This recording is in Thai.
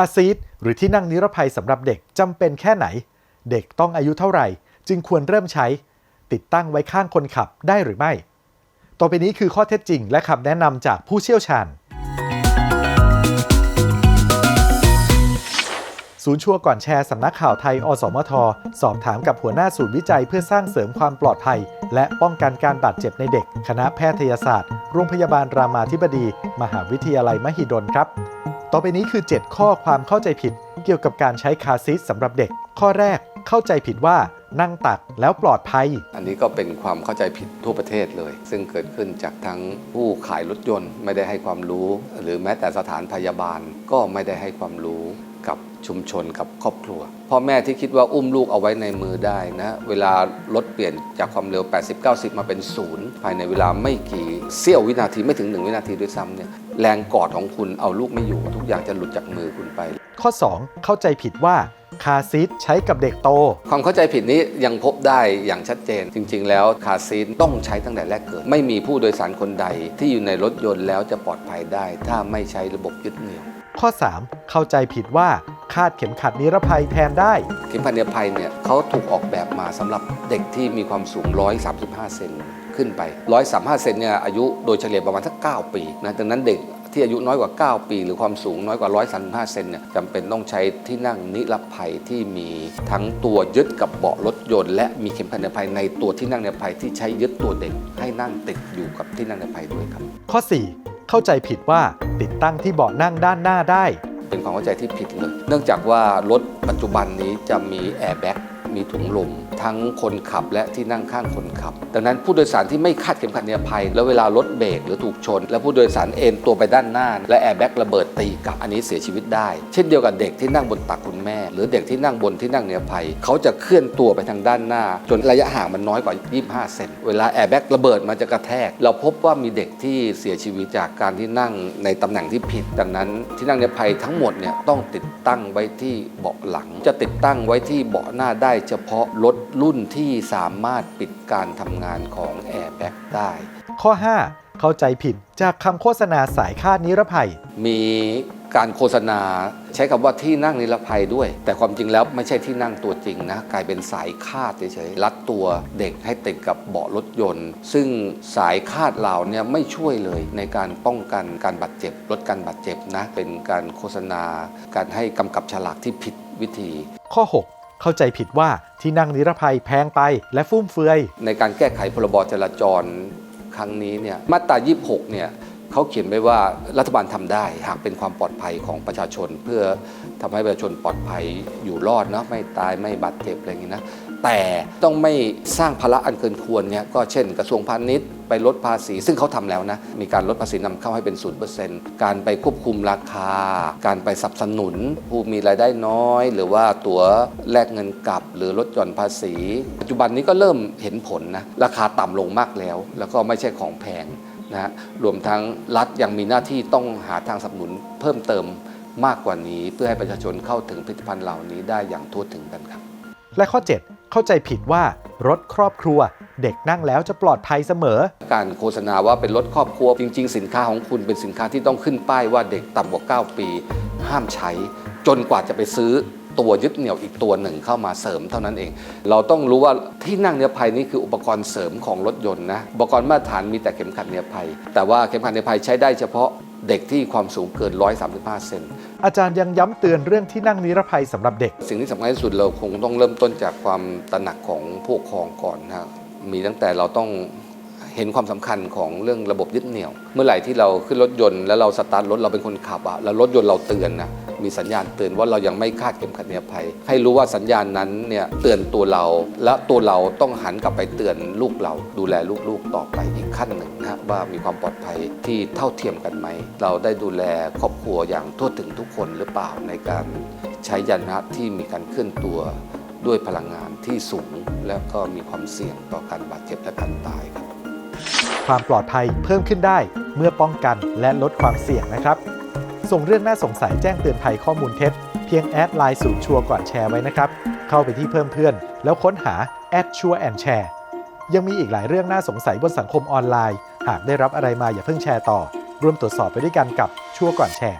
าซีทหรือที่นั่งนิรภัยสำหรับเด็กจำเป็นแค่ไหน เด็กต้องอายุเท่าไหร่ จึงควรเริ่มใช้ ติดตั้งไว้ข้างคนขับได้หรือไม่ ต่อไปนี้คือข้อเท็จจริงและคำแนะนำจากผู้เชี่ยวชาญ ศูนย์ชัวก่อนแชร์สำนักข่าวไทย อสมท สอบถามกับหัวหน้าศูนย์วิจัยเพื่อสร้างเสริมความปลอดภัย และป้องกันการบาดเจ็บในเด็ก คณะแพทยศาสตร์ โรงพยาบาลรามาธิบดี มหาวิทยาลัยมหิดลครับ ต่อไปนี้คือ 7 ข้อความเข้าใจผิด เกี่ยวกับการใช้คาซีทสำหรับเด็ก ข้อแรกเข้าใจผิดว่านั่งตักแล้วปลอดภัย อันนี้ก็เป็นความเข้าใจผิดทั่วประเทศเลย ซึ่งเกิดขึ้นจากทั้งผู้ขายรถยนต์ ไม่ได้ให้ความรู้ หรือแม้แต่สถานพยาบาลก็ไม่ได้ให้ความรู้ ชุมชนกับครอบครัว พ่อแม่ที่คิดว่าอุ้มลูกเอาไว้ในมือได้นะ เวลารถเปลี่ยนจากความเร็ว 80-90 มาเป็นศูนย์ภายในเวลาไม่กี่เสี้ยววินาทีไม่ถึง 1 วินาทีด้วยซ้ำเนี่ยแรงกอดของคุณเอาลูกไม่อยู่ ทุกอย่างจะหลุดจากมือคุณไป ข้อ 2 เข้าใจผิดว่าคาร์ซีทใช้กับเด็กโต ความเข้าใจผิดนี้ยังพบได้อย่างชัดเจน จริง ๆ แล้วคาร์ซีทต้องใช้ตั้งแต่แรกเกิด ไม่มีผู้โดยสารคนใดที่อยู่ในรถยนต์แล้วจะปลอดภัยได้ ถ้าไม่ใช้ระบบยึดเหนี่ยว ข้อ 3 เข้าใจผิดว่า คาดเข็มขัดนิรภัยแทนได้ เข็มขัดนิรภัยเนี่ยเขาถูกออกแบบมาสำหรับเด็กที่มีความสูง 135 เซนขึ้นไป 135 เซนเนี่ยอายุโดยเฉลี่ยประมาณสัก 9 ปีนะดังนั้นเด็กที่อายุน้อยกว่า 9 ปี หรือความสูงน้อยกว่า 135 เซนเนี่ยจำเป็นต้องใช้ที่นั่งนิรภัยที่มีทั้งตัวยึดกับเบาะรถยนต์ และมีเข็มขัดนิรภัยในตัวที่นั่งนิรภัยที่ใช้ยึดตัวเด็กให้นั่งติดอยู่กับที่นั่งนิรภัยด้วยครับ ข้อ 4 เข้าใจผิดว่าติดตั้งที่เบาะนั่งด้านหน้าได้ เป็นความเข้าใจที่ผิดเลย เนื่องจากว่ารถปัจจุบันนี้จะมีแอร์แบ็กมีถุงลม ทั้งคนขับและที่นั่งข้างคนขับ ดังนั้นผู้โดยสารที่ไม่คาดเข็มขัดนิรภัย แล้วเวลารถเบรกหรือถูกชน แล้วผู้โดยสารเอ็นตัวไปด้านหน้า และแอร์แบ็กระเบิดตีกลับอันนี้เสียชีวิตได้ เช่นเดียวกับเด็กที่นั่งบนตักคุณแม่ หรือเด็กที่นั่งบนที่นั่งนิรภัย เขาจะเคลื่อนตัวไปทางด้านหน้า จนระยะห่างมันน้อยกว่า 25 เซนเวลาแอร์แบ็กระเบิดมันจะกระแทก เราพบว่ามีเด็กที่เสียชีวิตจากการที่นั่งในตำแหน่งที่ผิด ดังนั้นที่นั่งนิรภัยทั้งหมดเนี่ยต้องติดตั้งไว้ที่เบาะหลัง จะติดตั้งไว้ที่เบาะหน้าได้เฉพาะรถรุ่นที่สามารถปิดการทำงานของแอร์แบ็กได้ ข้อ 5 เข้าใจผิดจากคำโฆษณาสายคาดนิรภัย มีการโฆษณาใช้คำว่าที่นั่งนิรภัยด้วย แต่ความจริงแล้วไม่ใช่ที่นั่งตัวจริงนะ กลายเป็นสายคาดเฉยๆรัดตัวเด็กให้ติดกับเบาะรถยนต์ ซึ่งสายคาดเหล่าเนี้ไม่ช่วยเลยในการป้องกันการบาดเจ็บลดการบาดเจ็บนะ เป็นการโฆษณา การให้กำกับฉลากที่ผิดวิธี ข้อ 6 เข้าใจผิดว่าที่นั่งนิรภัยแพงไปและฟุ่มเฟือย ในการแก้ไขพรบจราจรครั้งนี้เนี่ยมาตรา 26 เนี่ยเขาเขียนไว้ว่ารัฐบาลทำได้หากเป็นความปลอดภัยของประชาชน เพื่อทำให้ประชาชนปลอดภัยอยู่รอดเนาะไม่ตายไม่บาดเจ็บอะไรอย่างนี้นะ แต่ต้องไม่สร้างภาระอันเกินควรเนี่ยก็เช่นกระทรวงพาณิชย์ไปลดภาษี ซึ่งเขาทำแล้วนะมีการลดภาษีนำเข้าให้เป็น0%การไปควบคุมราคา การไปสนับสนุน ผู้มีรายได้น้อย หรือว่าตั๋วแลกเงินกลับ หรือลดหย่อนภาษี ปัจจุบันนี้ก็เริ่มเห็นผลนะราคาต่ำลงมากแล้ว แล้วก็ไม่ใช่ของแพงนะฮะรวมทั้งรัฐยังมีหน้าที่ต้องหาทางสนับสนุนเพิ่มเติมมากกว่านี้ เพื่อให้ประชาชนเข้าถึงผลิตภัณฑ์เหล่านี้ได้อย่างทั่วถึงกันครับและข้อ 7 เข้าใจผิดว่ารถครอบครัว เด็กนั่งแล้วจะปลอดภัยเสมอ การโฆษณาว่าเป็นรถครอบครัวจริง ๆ สินค้าของคุณเป็นสินค้าที่ต้องขึ้นป้ายว่าเด็กต่ำกว่า 9 ปี ห้ามใช้ จนกว่าจะไปซื้อตัวยึดเหนี่ยวอีกตัวหนึ่งเข้ามาเสริมเท่านั้นเอง เราต้องรู้ว่าที่นั่งนิรภัยนี่คืออุปกรณ์เสริมของรถยนต์นะ อุปกรณ์มาตรฐานมีแต่เข็มขัดนิรภัย แต่ว่าเข็มขัดนิรภัยใช้ได้เฉพาะเด็กที่ความสูงเกิน 135 เซน อาจารย์ยังย้ำเตือนเรื่องที่นั่งนิรภัยสำหรับเด็ก สิ่งที่สำคัญที่สุดเราคงต้องเริ่มต้นจากความตระหนักของผู้ปกครองก่อนนะครับมีตั้งแต่เราต้องเห็นความสำคัญของเรื่องระบบยึดเหนี่ยว เมื่อไหร่ที่เราขึ้นรถยนต์แล้วเราสตาร์ทรถเราเป็นคนขับอะแล้วรถยนต์เราเตือนนะ มีสัญญาณเตือนว่าเรายังไม่คาดเข็มขัดนิรภัย ให้รู้ว่าสัญญาณนั้นเนี่ยเตือนตัวเรา และตัวเราต้องหันกลับไปเตือนลูกเรา ดูแลลูกๆต่อไปอีกขั้นหนึ่งนะว่ามีความปลอดภัยที่เท่าเทียมกันไหม เราได้ดูแลครอบครัวอย่างทั่วถึงทุกคนหรือเปล่าในการใช้ยานพาหนะที่มีการเคลื่อนตัวด้วยพลังงานที่สูง และก็มีความเสี่ยงต่อการบาดเจ็บและการตายครับความปลอดภัยเพิ่มขึ้นได้เมื่อป้องกันและลดความเสี่ยงนะครับ ส่งเรื่องน่าสงสัยแจ้งเตือนภัยข้อมูลเท็จ เพียงแอดไลน์ศูนย์ชัวร์ก่อนแชร์ไว้นะครับ เข้าไปที่เพิ่มเพื่อน แล้วค้นหาแอดชัวร์แอนแชร์ยังมีอีกหลายเรื่องน่าสงสัยบนสังคมออนไลน์ หากได้รับอะไรมาอย่าเพิ่งแชร์ต่อ ร่วมตรวจสอบไปด้วยกันกับชัวร์ก่อนแชร์